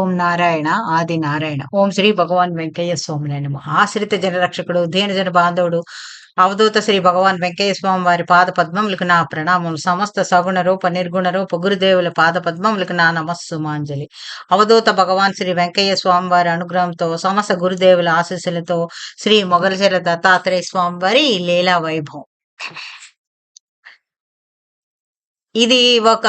ఓం నారాయణ ఆది నారాయణ. ఓం శ్రీ భగవాన్ వెంకయ్య స్వామి నమ. ఆశ్రిత జనరక్షకుడు దీన జన బాంధవుడు అవధూత శ్రీ భగవాన్ వెంకయ్య స్వామి వారి పాద పద్మములకు నా ప్రణామం సమస్త సగుణ రూప నిర్గుణ రూప గురుదేవుల పాద పద్మములకు నా నమస్సుమాంజలి. అవధూత భగవాన్ శ్రీ వెంకయ్య స్వామి వారి అనుగ్రహంతో సమస్త గురుదేవుల ఆశీస్సులతో శ్రీ మొగలచెర దత్తాత్రేయ స్వామి వారి లీలా వైభవం. ఇది ఒక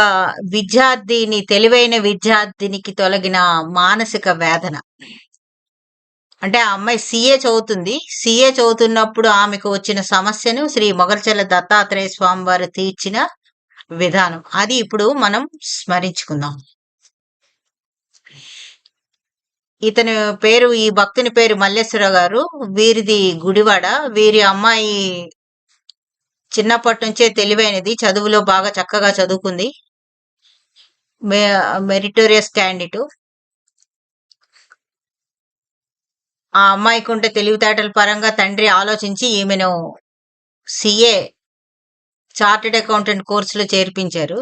విద్యార్థిని తెలివైన విద్యార్థినికి తొలగిన మానసిక వేదన. అంటే ఆ అమ్మాయి సిఏ చదువుతుంది. సిఏ చదువుతున్నప్పుడు ఆమెకు వచ్చిన సమస్యను శ్రీ మొగల్చెల్ల దత్తాత్రేయ స్వామి వారు తీర్చిన విధానం. అది ఇప్పుడు మనం స్మరించుకుందాం. ఇతని పేరు ఈ భక్తుని పేరు మల్లేశ్వర గారు. వీరిది గుడివాడ. వీరి అమ్మాయి చిన్నప్పటి నుంచే తెలివైనది. చదువులో బాగా చక్కగా చదువుకుంది. మెరిటోరియస్ క్యాండిడేట్ ఆ అమ్మాయికి ఉంటే తెలివితేటల పరంగా తండ్రి ఆలోచించి ఈమెను సిఏ చార్టెడ్ అకౌంటెంట్ కోర్సులో చేర్పించారు.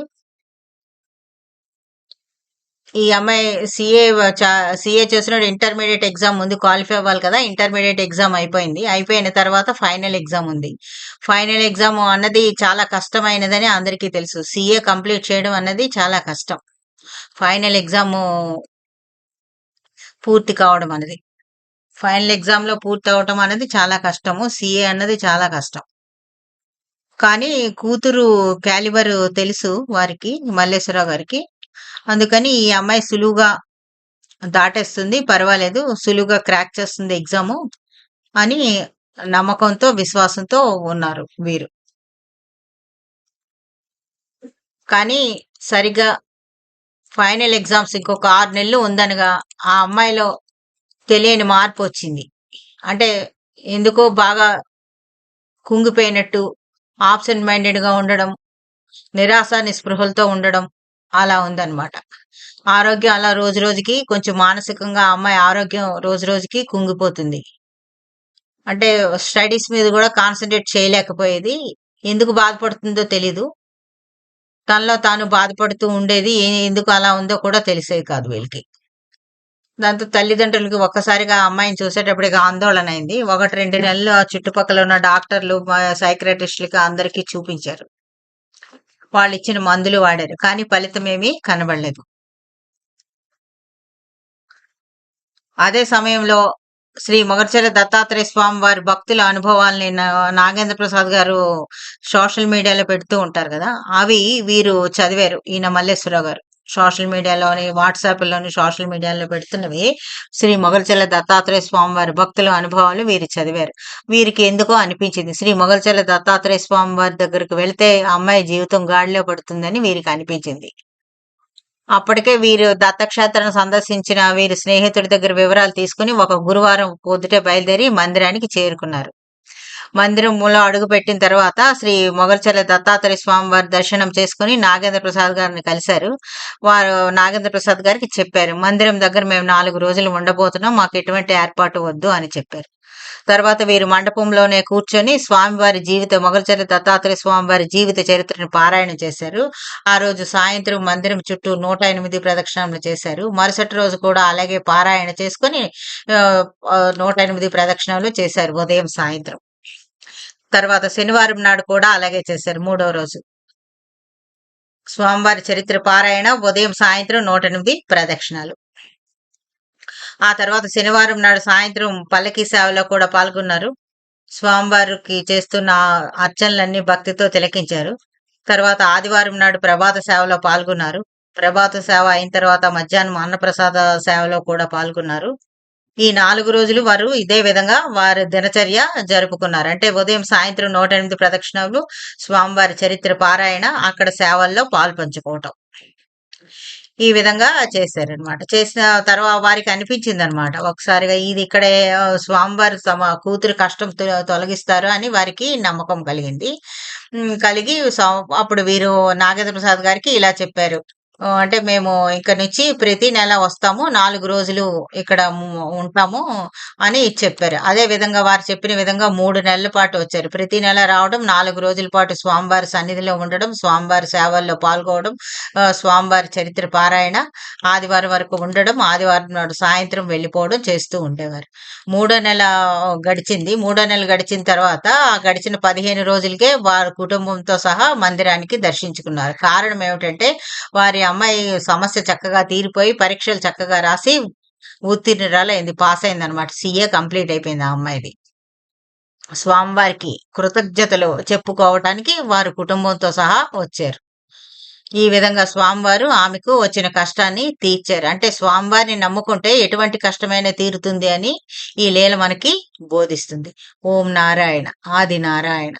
ఈ అమ్మాయి సిఏ సిఏ చేస్తున్నాడు ఇంటర్మీడియట్ ఎగ్జామ్ ఉంది క్వాలిఫై అవ్వాలి కదా ఇంటర్మీడియట్ ఎగ్జామ్ అయిపోయింది. అయిపోయిన తర్వాత ఫైనల్ ఎగ్జామ్ ఉంది. ఫైనల్ ఎగ్జామ్ అన్నది చాలా కష్టమైనదని అందరికీ తెలుసు. సిఏ కంప్లీట్ చేయడం అన్నది చాలా కష్టం. ఫైనల్ ఎగ్జామ్ పూర్తి కావడం అనేది ఫైనల్ ఎగ్జామ్లో పూర్తి అవడం అనేది చాలా కష్టము. సిఏ అన్నది చాలా కష్టం. కానీ కూతురు క్యాలిబర్ తెలుసు వారికి మల్లేశ్వరరావు గారికి. అందుకని ఈ అమ్మాయి సులువుగా దాటేస్తుంది పర్వాలేదు సులువుగా క్రాక్ చేస్తుంది ఎగ్జాము అని నమ్మకంతో విశ్వాసంతో ఉన్నారు వీరు. కానీ సరిగా ఫైనల్ ఎగ్జామ్స్ ఇంకొక ఆరు నెలలు ఉందనగా ఆ అమ్మాయిలో తెలియని మార్పు వచ్చింది. అంటే ఎందుకో బాగా కుంగిపోయినట్టు ఆబ్సెంట్ మైండెడ్గా ఉండడం నిరాశ నిస్పృహలతో ఉండడం అలా ఉందన్నమాట. ఆరోగ్యం అలా రోజు రోజుకి కొంచెం మానసికంగా అమ్మాయి ఆరోగ్యం రోజు రోజుకి కుంగిపోతుంది. అంటే స్టడీస్ మీద కూడా కాన్సన్ట్రేట్ చేయలేకపోయేది. ఎందుకు బాధపడుతుందో తెలీదు. తనలో తాను బాధపడుతూ ఉండేది ఎందుకు అలా ఉందో కూడా తెలిసేది కాదు వీళ్ళకి. దాంతో తల్లిదండ్రులకి ఒక్కసారిగా అమ్మాయిని చూసేటప్పటికి ఆందోళన అయింది. ఒకటి రెండు నెలలు ఆ చుట్టుపక్కల ఉన్న డాక్టర్లు సైక్రటిస్టులకి అందరికీ చూపించారు. వాళ్ళు ఇచ్చిన మందులు వాడారు కానీ ఫలితం ఏమీ కనబడలేదు. అదే సమయంలో శ్రీ మొగర్చర దత్తాత్రేయ స్వామి వారి భక్తుల అనుభవాల్ని నాగేంద్ర ప్రసాద్ గారు సోషల్ మీడియాలో పెడుతూ ఉంటారు కదా అవి వీరు చదివారు ఈయన మల్లేశ్వరరావు గారు. సోషల్ మీడియాలోని వాట్సాప్లోని సోషల్ మీడియాలో పెడుతున్నవి శ్రీ మొగల్చెల్ల దత్తాత్రేయ స్వామి వారి భక్తుల అనుభవాలు వీరు చదివారు. వీరికి ఎందుకో అనిపించింది. శ్రీ మొగల్చెల్ల దత్తాత్రేయ స్వామి వారి దగ్గరకు వెళితే అమ్మాయి జీవితం గాడిలో పడుతుందని వీరికి అనిపించింది. అప్పటికే వీరు దత్తక్షేత్రం సందర్శించిన వీరి స్నేహితుడి దగ్గర వివరాలు తీసుకుని ఒక గురువారం పొద్దుటే బయలుదేరి మందిరానికి చేరుకున్నారు. మందిరంలో అడుగు పెట్టిన తర్వాత శ్రీ మొగల్చర్ల దత్తాత్రేయ స్వామి వారి దర్శనం చేసుకుని నాగేంద్ర ప్రసాద్ గారిని కలిశారు. వారు నాగేంద్ర ప్రసాద్ గారికి చెప్పారు మందిరం దగ్గర మేము నాలుగు రోజులు ఉండబోతున్నాం మాకు ఎటువంటి ఏర్పాటు వద్దు అని చెప్పారు. తర్వాత వీరు మండపంలోనే కూర్చొని స్వామివారి జీవిత మొగల్చర్ల దత్తాత్రేయ స్వామివారి జీవిత చరిత్రను పారాయణ చేశారు. ఆ రోజు సాయంత్రం మందిరం చుట్టూ నూట ఎనిమిది ప్రదక్షిణలు చేశారు. మరుసటి రోజు కూడా అలాగే పారాయణ చేసుకుని నూట ఎనిమిది ప్రదక్షిణలు చేశారు ఉదయం సాయంత్రం. తర్వాత శనివారం నాడు కూడా అలాగే చేశారు మూడో రోజు. స్వామివారి చరిత్ర పారాయణ ఉదయం సాయంత్రం నూట ఎనిమిది ప్రదక్షిణాలు. ఆ తర్వాత శనివారం నాడు సాయంత్రం పల్లకి సేవలో కూడా పాల్గొన్నారు. స్వామివారికి చేస్తున్న అర్చనలన్నీ భక్తితో తిలకించారు. తర్వాత ఆదివారం నాడు ప్రభాత సేవలో పాల్గొన్నారు. ప్రభాత సేవ అయిన తర్వాత మధ్యాహ్నం అన్నప్రసాద సేవలో కూడా పాల్గొన్నారు. ఈ నాలుగు రోజులు వారు ఇదే విధంగా వారి దినచర్య జరుపుకున్నారు. అంటే ఉదయం సాయంత్రం నూట ఎనిమిది ప్రదక్షిణలు స్వామివారి చరిత్ర పారాయణ అక్కడ సేవల్లో పాలు పంచుకోవటం. ఈ విధంగా చేశారనమాట చేసిన తర్వాత వారికి అనిపించింది అనమాట ఒకసారిగా ఇది ఇక్కడే స్వామివారు స్వామివారి తమ కూతురు కష్టం తొలగిస్తారు అని వారికి నమ్మకం కలిగింది. కలిగి అప్పుడు వీరు నాగేంద్ర ప్రసాద్ గారికి ఇలా చెప్పారు. అంటే మేము ఇక్కడ నుంచి ప్రతి నెల వస్తాము నాలుగు రోజులు ఇక్కడ ఉంటాము అని చెప్పారు. అదే విధంగా వారు చెప్పిన విధంగా మూడు నెలల పాటు వచ్చారు. ప్రతి నెల రావడం నాలుగు రోజుల పాటు స్వామివారి సన్నిధిలో ఉండడం స్వామివారి సేవల్లో పాల్గొనడం స్వామివారి చరిత్ర పారాయణ ఆదివారం వరకు ఉండడం ఆదివారం నాడు సాయంత్రం వెళ్ళిపోవడం చేస్తూ ఉండేవారు. మూడో నెల గడిచింది. మూడో నెల గడిచిన తర్వాత ఆ గడిచిన పదిహేను రోజులకే వారి కుటుంబంతో సహా మందిరానికి దర్శించుకున్నారు. కారణం ఏమిటంటే వారి అమ్మాయి సమస్య చక్కగా తీరిపోయి పరీక్షలు చక్కగా రాసి ఉత్తీర్ణురాలైంది పాస్ అయింది అనమాట సీఏ కంప్లీట్ అయిపోయింది ఆ అమ్మాయిది. స్వామివారికి కృతజ్ఞతలు చెప్పుకోవటానికి వారు కుటుంబంతో సహా వచ్చారు. ఈ విధంగా స్వామివారు ఆమెకు వచ్చిన కష్టాన్ని తీర్చారు. అంటే స్వామివారిని నమ్ముకుంటే ఎటువంటి కష్టమైనా తీరుతుంది అని ఈ లీల మనకి బోధిస్తుంది. ఓం నారాయణ ఆది నారాయణ.